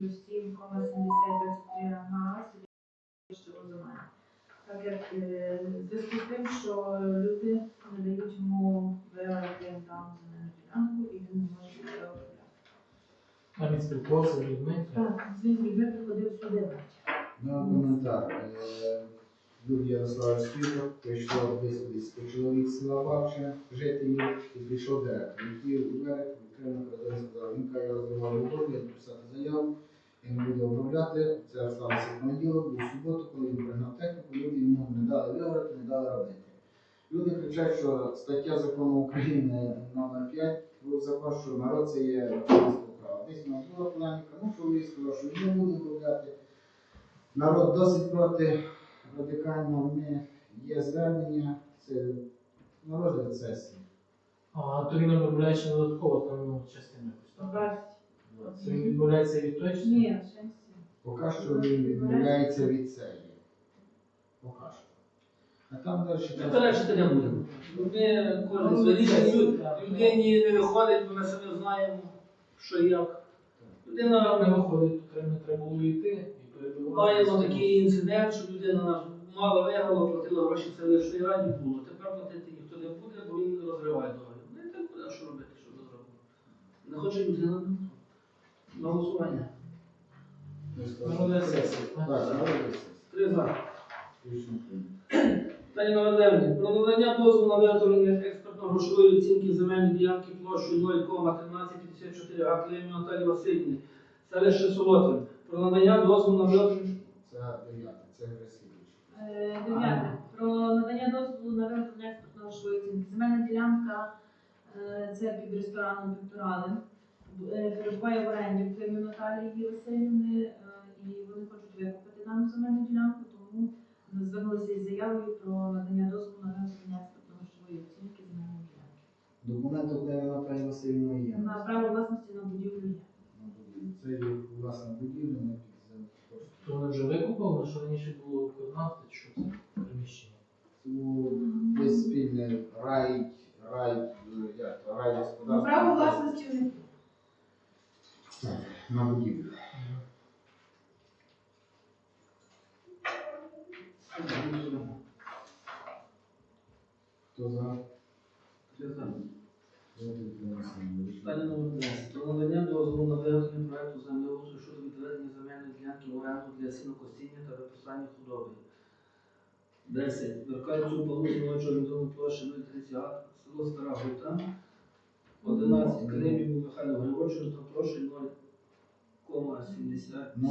7,7023 га що земель. Так як е, в зв'язку з тим, що люди не дають йому виявити дану земельну ділянку і він не може її виявити. А він спілкувався з людьми. Так, він з людьми приходив сюди. На коментар. Е, Люд Ярослав Світок, прийшло десь близько чоловік з села Бавче, жителів, і прийшов директор. Який у берег відкрив напередодні сказав, він каже, я розвивав угоду, я написати заяву, він буде обробляти. Це сталося в понеділок, був в суботу, коли він пригнав техніку, люди йому не дали виграти, не дали робити. Люди кричать, що стаття закону України номер 5 про закон, що народ це є українського права. Десь у нас була полеміка, ну чоловік сказав, що він не буде обробляти. Народ досить проти радикально. Ми є звернення, це на розгляд сесії. А то він обробляє ще додатково там ну, частину якусь. Це він відмовляється від частини? Ні, ще не всі. Поки що він відмовляється від цієї. Поки що. А там далі. Ми перечити не будемо. Ми кожен своє рішення людині не виходить, бо ми самі знаємо, що і як. Людина Не виходить, треба, не треба було йти маємо такий інцидент, що людина наш мало виграла, платила гроші в селищній раді було. Тепер платити ніхто не буде, бо він розриває договір. Ну і так буде, що робити, що ми зробимо. Не хоче людина на голосування. На розгляд сесії, Так, так? на розгляд сесії. Три за. Питання номер 9. Про надання дозволу на виготовлення експертно-грошової оцінки земельної ділянки площею 0,1354 га Клеймі Наталі Васильівни, селище Солотин. Про надання дозволу на виготовлення Це дев'яте, це. Е, Дев'яте. Про надання дозволу на виготовлення експортного грошової оцінки. Земельна ділянка е, це під рестораном Пекторали. Е, Перебуває в оренді в Климі Наталії Васильівни, е, і вони хочуть викупити дану земельну ділянку, тому звернулися із заявою про надання дозволу на виготовлення що грошової оцінки земельної ділянки. Документи України Наталії Васильівної є. На право власності на будівлю є. На будівлі. Це є власна будівля, на будівлю. Хто за? Три за. Питання номер 10. Про надання дозволу на виготовлення проекту землеустрою щодо відведення земельної ділянки в оренду для сінокосіння та виписання худоби. 10. Веркальцю Павлу Зіновичу орієнтовну площу 030 га, село Стара Гута. 11. Климіву Михайлу Григорчу та площею 0,70. 0,25. Ну,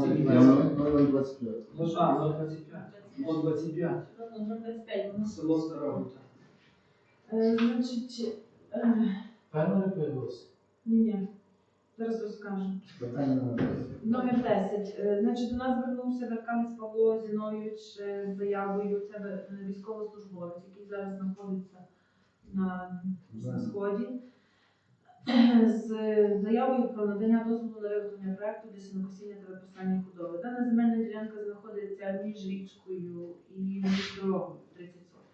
а, 0,25. 0,25. Ну, на 25 воно. Село Стара Е, Значить, е, Фермери появилися. ні, ні, зараз розкажу. Питання номер 10. Номер 10. Е, Значить, до нас звернувся Верканець Павло Зінович е, з заявою. Це е, військовослужбовець, який зараз знаходиться на, на сході. З заявою про надання дозволу на виготовлення проекту для сінокосіння та виписання худоби. Дана земельна ділянка знаходиться між річкою і між дорогою 30 соток.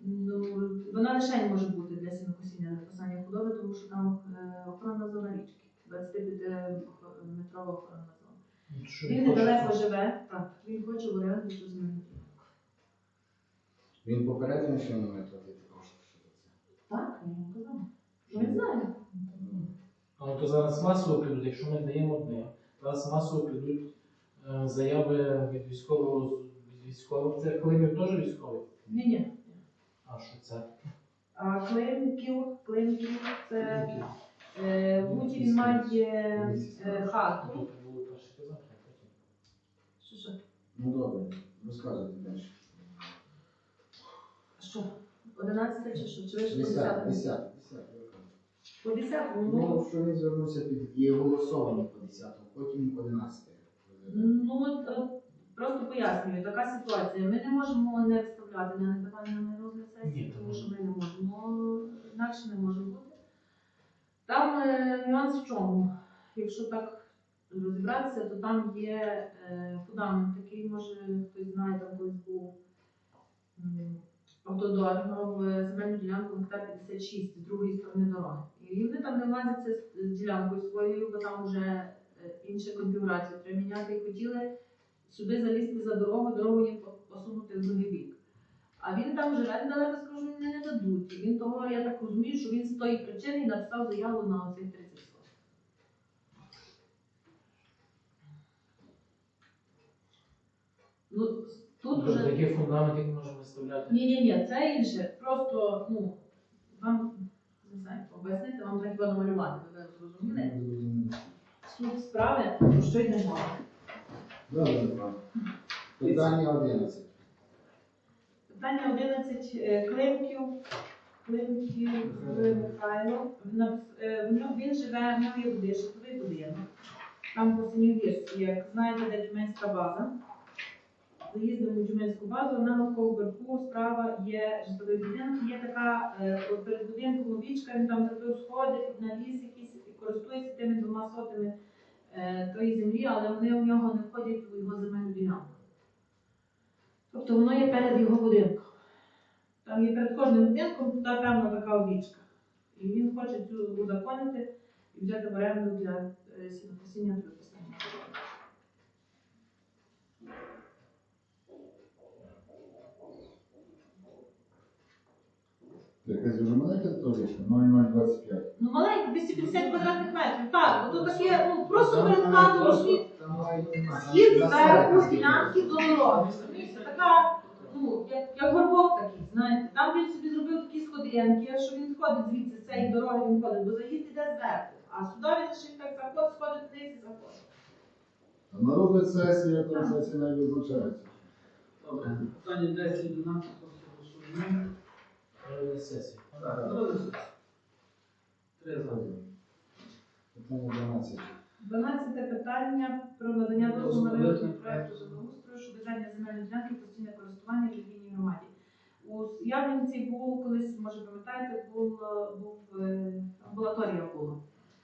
Ну, вона лише не може бути для сінокосіння та виписання худоби, тому що там е, охоронна зона річки. 25-метрова охоронна зона. Ну, Він недалеко живе, так, він хоче в оренду цю земельну ділянку. Він попередньо, що не має платити кошти. Так, йому казала. Ну, він знає. Але то зараз масово підуть, якщо ми даємо одне, зараз масово підуть е, заяви від військового від військового. Це Климів теж військовий? Ні, ні. А що це? А Климків, Климків це е, в Гуті він має е, хату. Тут було перше казати, а потім. Що, що? Ну добре, розказуйте далі. Що? 11 чи що? Чи ви ж 10, 10? 10, 10. По 10, Ну, ну, що він звернувся під і голосовані по 10, потім 11. ну от, от, просто пояснюю, така ситуація. Ми не можемо не вставляти на на розгляд Ні, сесії, тому що ми не можемо, інакше не може бути. Там е, нюанс в чому? Якщо так розібратися, то там є е, фундамент такий, може хтось знає, там колись був м, автодор мав е, земельну ділянку гектар 56 з другої сторони дороги. І вони там не влазяться з, ділянкою своєю, бо там вже е, інша конфігурація треба міняти і хотіли сюди залізти за дорогу, дорогу їм посунути в другий бік. А він там живе недалеко, скажу, не дадуть. Він того, я так розумію, що він з тої причини написав заяву на оцих 30 соток. Ну, тут Тобто вже такий фундамент, який можемо виставляти. ні, ні, ні, це інше. Просто, ну, вам не знаю, пояснити, вам треба намалювати, ви зрозуміли. Суть справи, про що йде мова. Добре, Михайло. Питання 11. Питання 11 е, Климків. Климків е, Михайло. В нас, е, в нього- Він живе, в нього є буде житловий будинок. Там по Синівірській, як знаєте, де Тюменська база. Заїздимо в Тюменську базу, на навколо верху справа є житловий будинок. Є така е, от перед будинком овічка, він там зробив сходи, навіс якийсь і користується тими двома сотами е, тої землі, але вони у нього не входять у його земельну ділянку. Тобто воно є перед його будинком. Там є перед кожним будинком та певна така обічка. І він хоче цю узаконити і взяти в оренду для е, сінокосіння та виписання. Це якась дуже маленька табличка, 0025. Ну маленько, 250 квадратних метрів. Так, бо то таке, ну просто перед хатою схід, схід зверху ділянки до дороги. розумієте? Така, ну, як, як горбок такий, знаєте. Там він собі зробив такі сходинки, що він сходить звідси з цієї дороги, він ходить, бо заїзд іде зверху. А сюди він ще так заход, сходить вниз і заходить. А на розгляд сесії, там сесія не визначається. Добре. Питання 10 11 е, Сесії. Так. Три за. Питання 12. 12 питання про надання дозволу на виготовлення проекту землеустрою щодо відведення земельної ділянки постійне користування в релігійній громаді. У Явлінці був колись, може пам'ятаєте, був, був е, амбулаторія була.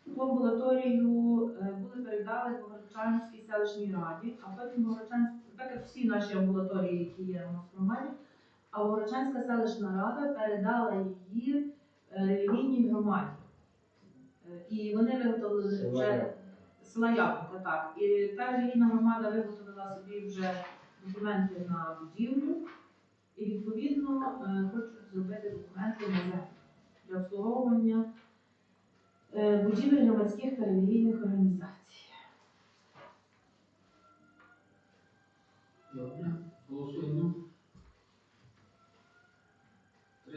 Ту амбулаторію е, були передали Богородчанській селищній раді, а потім Богородчанська, так як всі наші амбулаторії, які є у нас в громаді, а Богородчанська селищна рада передала її е, релігійній громаді. Е, І вони виготовили вже села так. І та релігійна громада виготовила собі вже документи на будівлю і відповідно е, хочуть зробити документи на землю для обслуговування будівель громадських та релігійних організацій. Добре. Голосуємо.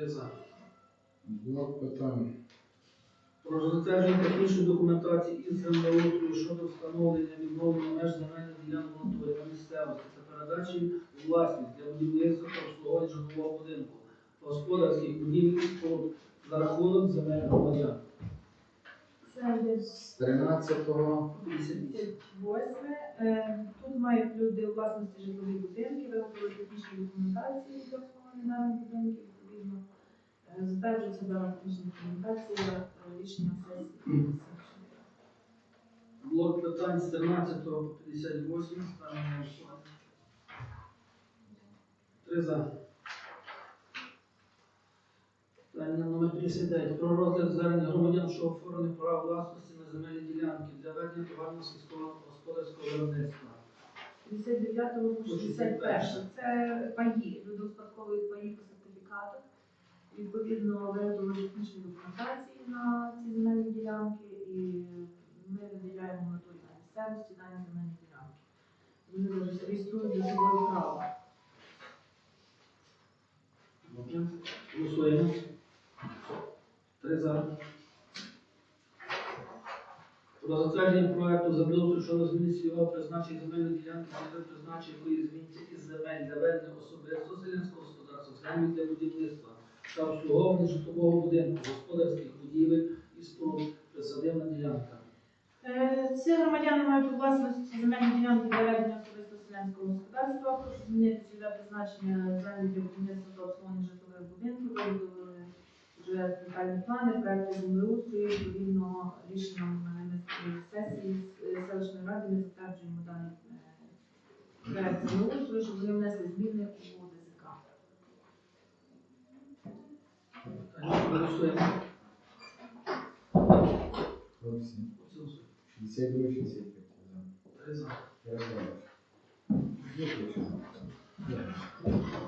Три за. Блок питань. Про затвердження технічної документації із землеустрою щодо встановлення відновлення меж земельних ділянок натурі на місцевості та передачі у власність для будівництва та обслуговування житлового будинку, господарських будівель і споруд за рахунок земель громадян. З 13 58. 58. Е, Тут мають люди у власності житлові будинки, виготовили технічні документації для обслуговування даних будинків, відповідно. е, Затверджується дана технічна документація е, рішенням сесії. Блок питань з 13 по 58. Ставимо на голосування. Три за. Питання номер 59. Про розгляд звернення громадян, що оформлені права власності на земельні ділянки для ведення товарного сільського господарського виробництва. 59 по 61. Це паї. Успадковують паї. Відповідно, виготовили технічні документації на ці земельні ділянки і ми виділяємо той на місцевості дані земельні ділянки. Вони реєструють за собою право. Добре. Голосуємо. Три за. Про затвердження проекту землеустрою щодо зміни цільового призначення земельної ділянки цільове призначення якої зміниться із земель для ведення особистого селянського господарства, землі для будівництва та обслуговування житлового будинку, господарських будівель і споруд присадибна ділянка. Е, Ці громадяни мають у власності земельні ділянки для ведення особисто селянського господарства. Прошу змінити цільове призначення землі для будівництва та обслуговування житлових будинків. Виготовили вже детальні плани, проекти землеустрою. Відповідно, рішенням е, сесії селищної ради ми затверджуємо даний е, проект землеустрою, щоб вони внесли зміни у Голосуємо. 47. Голосуємо. 62, 65. Три за.